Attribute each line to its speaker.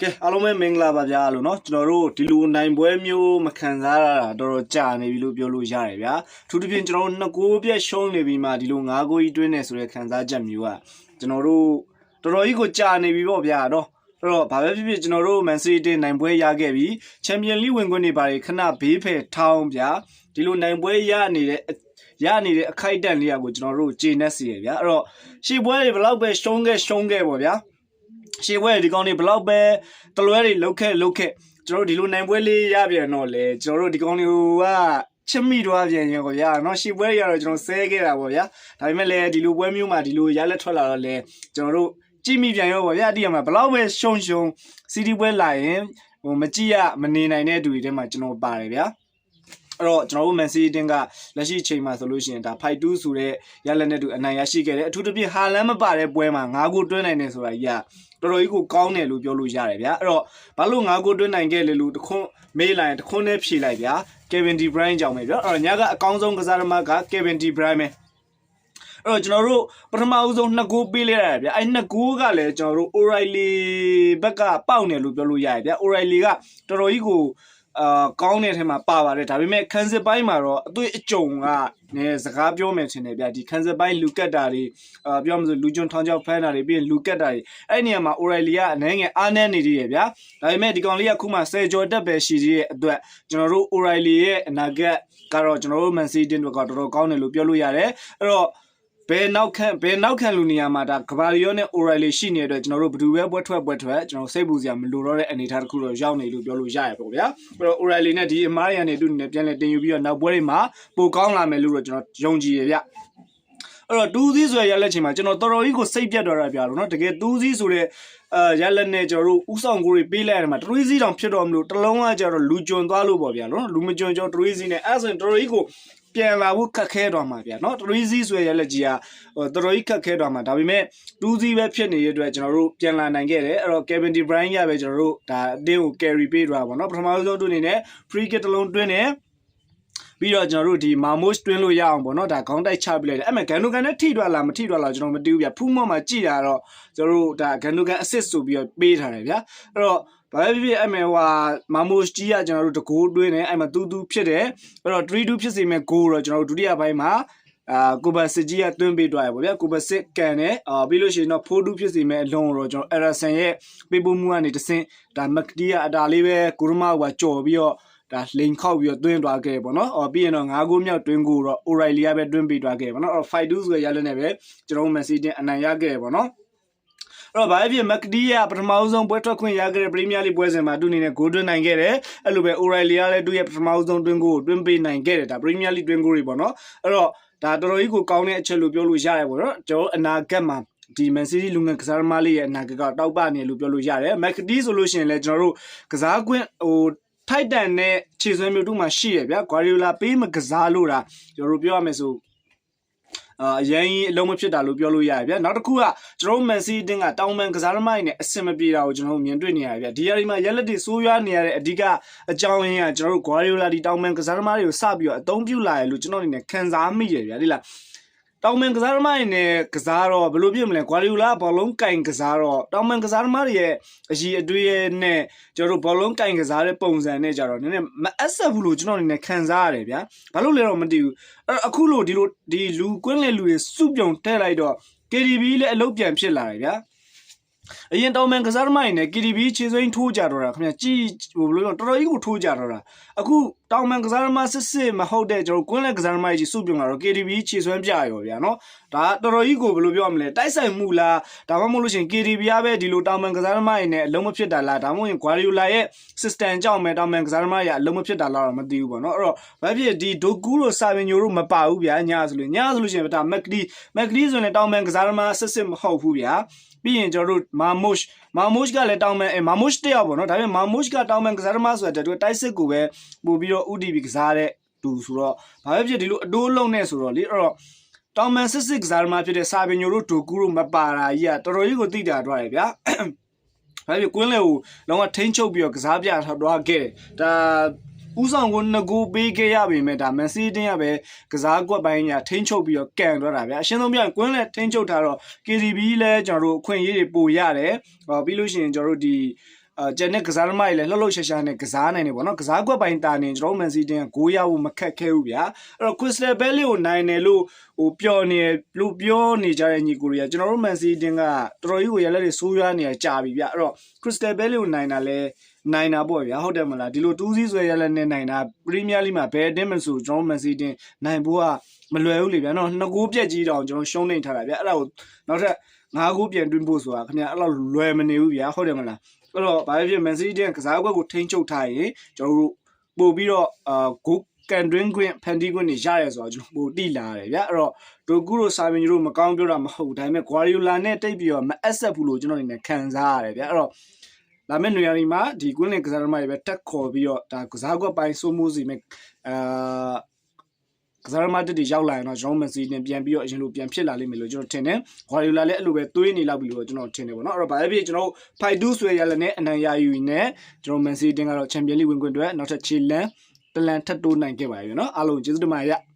Speaker 1: ကဲအားလုံးပဲမင်္ဂလာပါဗျာလို့เนาะကျွန်တော်တို့ဒီလိုနိုင်ပွဲမျိုးမခံစားရတာတော်တော်ကြာနေပြီလို့ပြောလို့ရတယ်ဗျာအထူးသဖြင့်ကျွန်တော်တို့နှစ်ကိုးပြက်ရှုံးနေပြီမှဒီလိုငါးကိုကြီးတွင်းနေဆိုတဲ့ခံစားချက်မျိုးကကျွန်တော်တို့တော်တော်ကြီးကိုကြာနေပြီပေါ့ဗျာเนาะအဲ့တော့ဘာပဲဖြစ်ဖြစ်ကျွန်တော်တို့ Man City နိုင်ပွဲရခဲ့ပြီချန်ပီယံလိဝင်ခွင့်တွေပါတယ်ခဏဘေးဖယ်ထောင်းဗျာဒီလိုနိုင်ပွဲရနေတဲ့ရနေတဲ့အခိုက်အတန့်လေးကိုကျွန်တော်တို့ကျေနပ်စီရဗျာအဲ့တော့ရှေ့ပွဲတွေဘယ်လောက်ပဲရှုံးခဲ့ရှုံးခဲ့ပေါ့ဗျာ ရှေ့ဘွဲဒီကောင်တွေဘလောက်ပဲတလွဲတွေလုတ်ခဲ့လုတ်ခဲ့ကျွန်တော်တို့ဒီလိုနိုင်ပွဲလေးရပြန်တော့လေကျွန်တော်တို့ဒီကောင်တွေကချစ်မိတော့ပြန်ရင်ကိုဗျာเนาะရှေ့ဘွဲတွေကတော့ကျွန်တော်ဆဲခဲ့တာပေါ့ဗျာဒါပေမဲ့လည်းဒီလိုပွဲမျိုးမှာဒီလိုရလက်ထွက်လာတော့လေကျွန်တော်တို့ကြည့်မိပြန်ရောပေါ့ဗျာအတိအမှဘလောက်ပဲရှုံရှုံစီဒီပွဲလာရင်ဟိုမကြည့်ရမနေနိုင်တဲ့သူတွေထဲမှာကျွန်တော်ပါတယ်ဗျာ အဲ့တော့ကျွန်တော်တို့ Man City တင်းကလက်ရှိချိန်မှာဆိုလို့ရှိရင်ဒါ5-2ဆိုတဲ့ရလက်နဲ့တူအနိုင်ရရှိခဲ့တယ်အထူးသဖြင့်ဟာလန်မပါတဲ့ပွဲမှာ9ဂိုးတွင်းနိုင်တယ်ဆိုတာကြီးကတော်တော်ကြီးကိုကောင်းတယ်လို့ပြောလို့ရတယ်ဗျာအဲ့တော့ဘာလို့ငါကိုတွင်းနိုင်ခဲ့လေလို့တခွန်းမေးလိုက်တခွန်းနဲ့ဖြေလိုက်ဗျာ Kevin De Bruyne ကြောင့်ပဲဗျာအဲ့တော့ညကအကောင်းဆုံးကစားသမားက Kevin De Bruyne ပဲအဲ့တော့ကျွန်တော်တို့ပထမအဦးဆုံးနှစ်ဂိုးပေးလိုက်ရတယ်ဗျာအဲ့နှစ်ဂိုးကလည်းကျွန်တော်တို့ O'Reilly ဘက်ကပေါက်နေလို့ပြောလို့ရတယ်ဗျာ O'Reilly ကတော်တော်ကြီးကို အာကောင်းတဲ့ထဲမှာပါပါတယ်ဒါပေမဲ့ခန်းစစ်ပိုင်းမှာတော့အသွေးအကြုံကနည်းစကားပြောမယ်ထင်တယ်ဗျာဒီခန်းစစ်ပိုင်းလူကတ်တာတွေအာပြောမှဆိုလူကျွန်းထောင်ချောက်ဖမ်းတာတွေပြီးရင်လူကတ်တာတွေအဲ့ဒီနေရာမှာ O'Reilly ကအနေငယ်အားနည်းနေသေးတယ်ဗျာဒါပေမဲ့ဒီကောင်လေးကခုမှ10ကျော်တက်ပဲရှိသေးတဲ့အတွက်ကျွန်တော်တို့ O'Reilly ရဲ့အနာဂတ်ကတော့ကျွန်တော်တို့ Man City တို့ကတော်တော်ကောင်းတယ်လို့ပြောလို့ရတယ်အဲ့တော့ ဘယ်နောက်ခံဘယ်နောက်ခံလူနေရာမှာဒါကဘာရီယောနဲ့ O'Reilly ရှိနေတဲ့အတွက်ကျွန်တော်တို့ဘယ်သူပဲပွဲထွက်ပွဲထွက်ကျွန်တော်စိတ်ပူစရာမလိုတော့တဲ့အနေအထားတစ်ခုတော့ရောက်နေလို့ပြောလို့ရရပေါ့ဗျာအဲ့တော့ O'Reilly နဲ့ဒီအမားရန်နေသူနဲ့ပြန်လဲတင်ယူပြီးတော့နောက်ပွဲတွေမှာပိုကောင်းလာမယ်လို့တော့ကျွန်တော်ယုံကြည်ရဗျအဲ့တော့တူးသီးဆိုရရလက်ချိန်မှာကျွန်တော်တော်တော်ကြီးကိုစိတ်ပြတ်တော့တာပြလို့နော်တကယ်တူးသီးဆိုတဲ့အာရလက်နဲ့ကျွန်တော်တို့ဥဆောင်ကိုတွေပေးလိုက်ရတယ်မှာတရွေးစီတောင်ဖြစ်တော့မလို့တလုံးကကျတော့လူကျွံသွားလို့ပေါ့ဗျာနော်လူမကျွံကျော်တရွေးစီနဲ့အဲ့ဒါဆိုရင်တော်တော်ကြီးကို ပြန်လာဖို့ခက်ခဲတော့မှာဗျာเนาะတရီးစီးဆွဲရလက်ကြီးကဟိုတော်တော်ကြီးခက်ခဲတော့မှာဒါပေမဲ့တူးစီးပဲဖြစ်နေတဲ့အတွက်ကျွန်တော်တို့ပြန်လာနိုင်ခဲ့တယ်အဲ့တော့ Kevin De Bruyne ရပဲကျွန်တော်တို့ဒါအတင်းကို carry ပေးတော့ပါเนาะပထမဆုံးသူအနေနဲ့ free kick တစ်လုံးတွင်းတယ် ပြီးတော့ကျွန်တော်တို့ဒီမာမို့စ်တွင်းလို့ရအောင်ပေါ့နော်ဒါခေါင်းတိုက်ချပြလိုက်တယ်အဲ့မဲ့ဂန်နိုကန်နဲ့ထိထွက်လာမထိထွက်လာကျွန်တော်မသိဘူးဗျဖူးမော့မှာကြည်တာတော့ကျွန်တော်တို့ဒါဂန်နိုကန် assist ဆိုပြီးတော့ပေးထားတယ်ဗျအဲ့တော့ဘာပဲဖြစ်ဖြစ်အဲ့မဲ့ဟိုဟာမာမို့စ်ကြီးကကျွန်တော်တို့တကိုးတွင်းနေအဲ့မှာတူးတူးဖြစ်တယ်အဲ့တော့3-2ဖြစ်စီမဲ့ဂိုးတော့ကျွန်တော်တို့ဒုတိယပိုင်းမှာအာကိုဘစစ်ကြီးကတွင်းပေးသွားရပါဗျာကိုဘစစ်ကန်နဲ့အာပြီးလို့ရှိရင်တော့ဖိုးဒူးဖြစ်စီမဲ့အလုံးတော့ကျွန်တော်အရာဆန်ရဲ့ပေးပို့မှုကနေတဆင့်ဒါမက်တီးကအတားလေးပဲကိုရမကကြော်ပြီးတော့ ဒါလိန်ခောက်ပြီးတော့တွင်းသွားခဲ့ပေါ့နော်။အော်ပြီးရင်တော့၅ဂိုးမြောက်တွင်းကိုတော့ O'Reilly ကပဲတွင်းပေးသွားခဲ့ပေါ့နော်။အော်5-2ဆိုရရလည်းနဲ့ပဲကျွန်တော်တို့ Man City အနိုင်ရခဲ့ပေါ့နော်။အဲ့တော့ဘာဖြစ်မက်ဒီကပထမဆုံးပွဲထွက်ခွင့်ရခဲ့တဲ့ပရီးမီးယားလိပွဲစဉ်မှာသူအနေနဲ့ဂိုးသွင်းနိုင်ခဲ့တယ်အဲ့လိုပဲ O'Reilly ကလည်းသူ့ရဲ့ပထမဆုံးတွင်းကိုတွင်းပေးနိုင်ခဲ့တယ်ဒါပရီးမီးယားလိတွင်းကိုတွေပေါ့နော်အဲ့တော့ဒါတော်တော်ကြီးကိုကောင်းတဲ့အချက်လို့ပြောလို့ရတယ်ပေါ့နော်ကျွန်တော်အနာဂတ်မှာဒီ Man City လူငယ်ကစားသမားလေးရဲ့အနာဂတ်ကတောက်ပနေလို့ပြောလို့ရတယ်မက်ဒီဆိုလို့ရှိရင်လည်းကျွန်တော်တို့ကစားကွင်းဟို ထိုက်တန်တဲ့ခြေစွမ်းမျိုးတို့မှရှိရဗျာဂွာရီယိုလာပေးမကစားလို့တာကျွန်တော်တို့ပြောရမယ်ဆိုအာအရင်ကြီးအလုံးမဖြစ်တာလို့ပြောလို့ရတယ်ဗျာနောက်တစ်ခုကကျွန်တော်တို့ Man City တင်းကတောင်ပန်ကစားသမားတွေနဲ့အဆင်မပြေတာကိုကျွန်တော်တို့မြင်တွေ့နေရတယ်ဗျာဒီအရီမှာရက်လက်တွေစိုးရွားနေရတဲ့အဓိကအကြောင်းရင်းကကျွန်တော်တို့ Guardiola ဒီတောင်ပန်ကစားသမားတွေကိုစပြီးတော့အသုံးပြုလာရလို့ကျွန်တော်အနေနဲ့ခံစားမိတယ်ဗျာဒီလား တောင်မန်ကစားသမားတွေနဲ့ကစားတော့ဘယ်လိုဖြစ်မလဲဂွာရီယိုလာဘောလုံးကင်ကစားတော့တောင်မန်ကစားသမားတွေရဲ့အကြီးအတွေ့ရဲ့နဲ့ကျွန်တော်တို့ဘောလုံးကင်ကစားတဲ့ပုံစံနဲ့ကြတော့နည်းနည်းမအပ်ဆက်ဘူးလို့ကျွန်တော်အနေနဲ့ခံစားရတယ်ဗျာဘာလို့လဲတော့မသိဘူးအဲ့တော့အခုလို့ဒီလိုဒီလူကွင်းလေလူတွေစုပြုံထဲလိုက်တော့ KDB လည်းအလုပ်ပြန်ဖြစ်လာတယ်ဗျာ အရင်တောင်မန်ကစားသမားတွေနဲ့ KDB ခြေစွမ်းထိုးကြတော့တာခင်ဗျကြည်ဟိုဘယ်လိုလဲတော်တော်ကြီးကိုထိုးကြတော့တာအခုတောင်မန်ကစားသမားစစ်စစ်မဟုတ်တဲ့ကျွန်တော်ကွင်းလက်ကစားသမားကြီးစုပြုံလာတော့ KDB ခြေစွမ်းပြရောဗျာနော်ဒါတော်တော်ကြီးကိုဘယ်လိုပြောရမလဲတိုက်ဆိုင်မှုလားဒါမှမဟုတ်လို့ရှိရင် KDB ကပဲဒီလိုတောင်မန်ကစားသမားတွေနဲ့အလုံးမဖြစ်တာလားဒါမှမဟုတ်ရင် Guardiola ရဲ့ system ကြောင့်ပဲတောင်မန်ကစားသမားတွေအလုံးမဖြစ်တာလားတော့မသိဘူးပေါ့နော်အဲ့တော့ဘာဖြစ်ဒီဒိုကူတို့စာပင်ညိုတို့မပါဘူးဗျာညဆိုလို့ညဆိုလို့ရှိရင်ဒါမက်ကဒီမက်ကဒီဆိုရင်တောင်မန်ကစားသမားစစ်စစ်မဟုတ်ဘူးဗျာပြီးရင်ကျွန်တော်တို့မာမုရှ်မာမုရှ်ကလည်းတောင်းမန်အဲမာမုရှ်တယောက်ပေါ့နော်ဒါပေမဲ့မာမုရှ်ကတောင်းမန်ကစားသမားဆိုတာတူတိုက်စစ်ကိုပဲပို့ပြီးတော့ဥတီဘီကစားတဲ့တူဆိုတော့ဘာပဲဖြစ်ဒီလိုအတိုးလုံးနဲ့ဆိုတော့လေအဲ့တော့တောင်မန်စစ်စစ်ကစားသမားဖြစ်တဲ့စာပင်ညိုတို့ဒိုကူတို့မပါတာကြီးကတော်တော်ကြီးကိုတိတာတော့ရဗျာဘာဖြစ်ကွင်းလေကိုလုံးဝထိန်းချုပ်ပြီးတော့ကစားပြထားတော့ခဲ့တယ်ဒါ ဥဆောင်ကိုငကိုပေးခဲ့ရပေမဲ့ဒါမန်စီးတင်းရပဲကစားကွက်ပိုင်းညာထိန်းချုပ်ပြီးတော့ကန်တော့တာဗျာအရှင်းဆုံးပြရင်ကွင်းလဲထိန်းချုပ်ထားတော့ KDB လဲကျွန်တော်တို့အခွင့်အရေးတွေပိုရတယ်ဟောပြီးလို့ရှိရင်ကျွန်တော်တို့ဒီအာ ကျန်တဲ့ကစားသမားတွေလည်းလှုပ်လှုပ်ရှားရှားနဲ့ကစားနိုင်တယ်ပေါ့နော်ကစားကွက်ပိုင်းတာနေကျွန်တော်မန်စီတင်က6ရဖို့မခက်ခဲဘူးဗျာအဲ့တော့ Crystal Palace ကိုနိုင်တယ်လို့ဟိုပျော်နေလို့ပြောနေကြတဲ့ညီကိုတွေကကျွန်တော်တို့မန်စီတင်ကတော်တော်ကြီးကိုရလက်တွေဆိုးရွားနေရကြာပြီဗျာအဲ့တော့ Crystal Palace ကိုနိုင်တာလဲနိုင်တာပေါ့ဗျာဟုတ်တယ်မလားဒီလိုတူးစည်းဆွဲရလက်နဲ့နိုင်တာပရီးမီးယားလိမှာဘယ်အတင်းမဆိုကျွန်တော်မန်စီတင်နိုင်ဖို့ကမလွယ်ဘူးလေဗျာနော်နှစ်ကိုးပြက်ကြီးတောင်ကျွန်တော်ရှုံးနေထားတာဗျာအဲ့ဒါကိုနောက်ထပ်ငါးကိုပြန်တွင်းဖို့ဆိုတာခင်ဗျာအဲ့လောက်လွယ်မနေဘူးဗျာဟုတ်တယ်မလား အဲ့တော့ဘာဖြစ်ဖြစ် Man City ကကစားကွက်ကိုထိန်းချုပ်ထားရင်ကျွန်တော်တို့ပို့ပြီးတော့အာဂိုကန်တွင်းခွင့်ဖန်တီးခွင့်နေရရဲဆိုတော့ကျွန်တော်ပို့တိလာရတယ်ဗျာအဲ့တော့ဒိုကူတို့စာမင်ကြီးတို့မကောင်းပြောတာမဟုတ်ဘူးဒါပေမဲ့ Guardiola နဲ့တိတ်ပြီးတော့မအပ်ဆက်ဘူးလို့ကျွန်တော်အနေနဲ့ခံစားရတယ်ဗျာအဲ့တော့လာမယ့်နေရာဒီမှာဒီကွင်းလင်ကစားသမားတွေပဲတက်ခေါ်ပြီးတော့ဒါကစားကွက်ပိုင်းစိုးမိုးစီမဲ့အာ ကစားသမားတက်တွေရောက်လာရင်တော့ကျွန်တော်မန်စီတင်ပြန်ပြီးတော့အရင်လိုပြန်ဖြစ်လာလိမ့်မယ်လို့ကျွန်တော်ထင်တယ်။ Guardiola လည်းအဲ့လိုပဲသွေးနေလောက်ပြီလို့ကျွန်တော်ထင်တယ်ပေါ့နော်။အဲ့တော့ဘာပဲဖြစ်ကျွန်တော်ဖိုက်တူးဆွဲရလည်းနဲ့အနိုင်ရယူနေကျွန်တော်မန်စီတင်ကတော့ချန်ပီယံလိဝင်ခွင့်အတွက်နောက်ထပ်ခြေလန်းတလန်ထပ်တိုးနိုင်ခဲ့ပါပြီနော်။အားလုံးကျေးဇူးတင်ပါတယ်ဗျ။